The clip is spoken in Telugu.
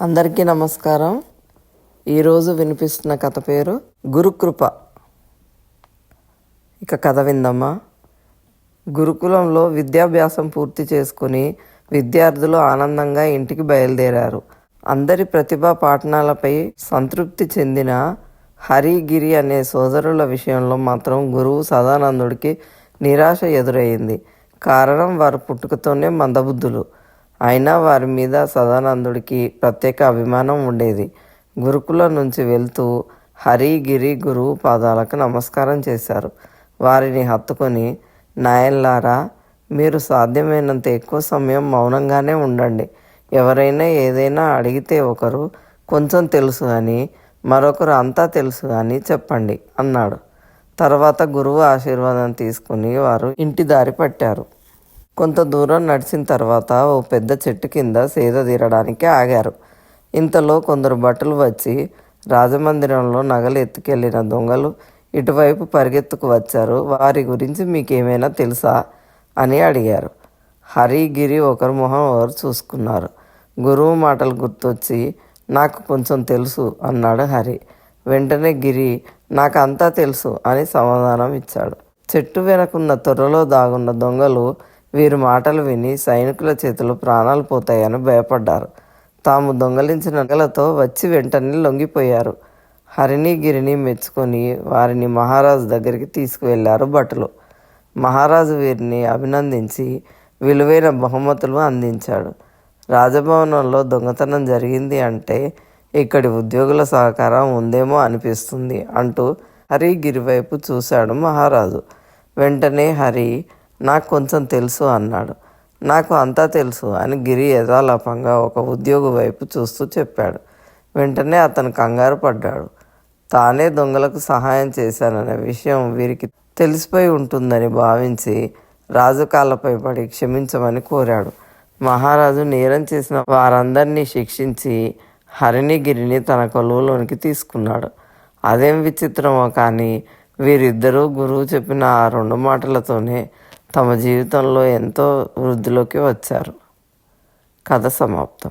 అందరికీ నమస్కారం. ఈరోజు వినిపిస్తున్న కథ పేరు గురుకృప. ఇక కథ విందమ్మా గురుకులంలో విద్యాభ్యాసం పూర్తి చేసుకుని విద్యార్థులు ఆనందంగా ఇంటికి బయలుదేరారు. అందరి ప్రతిభా పాఠనాలపై సంతృప్తి చెందిన హరిగిరి అనే సోదరుల విషయంలో మాత్రం గురువు సదానందుడికి నిరాశ ఎదురయ్యింది కారణం వారు పుట్టుకతోనే మందబుద్ధులు. అయినా వారి మీద సదానందుడికి ప్రత్యేక అభిమానం ఉండేది. గురుకుల నుంచి వెళ్తూ హరి గిరి గురువు పాదాలకు నమస్కారం చేశారు. వారిని హత్తుకొని నాయన్లారా మీరు సాధ్యమైనంత ఎక్కువ సమయం మౌనంగానే ఉండండి. ఎవరైనా ఏదైనా అడిగితే ఒకరు కొంచెం తెలుసు అని మరొకరు అంతా తెలుసు అని చెప్పండి అన్నాడు. తర్వాత గురువు ఆశీర్వాదం తీసుకుని వారు ఇంటి దారి పట్టారు. కొంత దూరం నడిచిన తర్వాత ఓ పెద్ద చెట్టు కింద సేద తీరడానికి ఆగారు. ఇంతలో కొందరు భటులు వచ్చి రాజమందిరంలో నగలు ఎత్తుకెళ్ళిన దొంగలు ఇటువైపు పరిగెత్తుకు వచ్చారు. వారి గురించి మీకేమైనా తెలుసా? అని అడిగారు. హరి గిరి ఒకరి మొహం ఒకరు చూసుకున్నారు. గురువు మాటలు గుర్తొచ్చి నాకు కొంచెం తెలుసు అన్నాడు హరి. వెంటనే గిరి నాకు అంతా తెలుసు అని సమాధానం ఇచ్చాడు. చెట్టు వెనకున్న తొర్రలో దాగున్న దొంగలు వీరి మాటలు విని సైనికుల చేతిలో ప్రాణాలు పోతాయని భయపడ్డారు. తాము దొంగలించిన నగలతో వచ్చి వెంటనే లొంగిపోయారు. హరిని గిరిని మెచ్చుకొని వారిని మహారాజు దగ్గరికి తీసుకువెళ్ళారు భటులు. మహారాజు వీరిని అభినందించి విలువైన బహుమతులు అందించాడు. రాజభవనంలో దొంగతనం జరిగింది అంటే ఇక్కడి ఉద్యోగుల సహకారం ఉందేమో అనిపిస్తుంది అంటూ హరి గిరి వైపు చూశాడు మహారాజు. వెంటనే హరి నాకు కొంచెం తెలుసు అన్నాడు. నాకు అంతా తెలుసు అని గిరి యథాలాపంగా ఒక ఉద్యోగి వైపు చూస్తూ చెప్పాడు. వెంటనే అతను కంగారు పడ్డాడు. తానే దొంగలకు సహాయం చేశాననే విషయం వీరికి తెలిసిపోయి ఉంటుందని భావించి రాజు కాళ్ళపై పడి క్షమించమని కోరాడు. మహారాజు నేరం చేసిన వారందరినీ శిక్షించి హరిణిగిరిని తన కొలువులోనికి తీసుకున్నాడు. అదేం విచిత్రమో కానీ వీరిద్దరూ గురువు చెప్పిన ఆ రెండు మాటలతోనే తమ జీవితంలో ఎంతో వృద్ధిలోకి వచ్చారు. కథ సమాప్తం.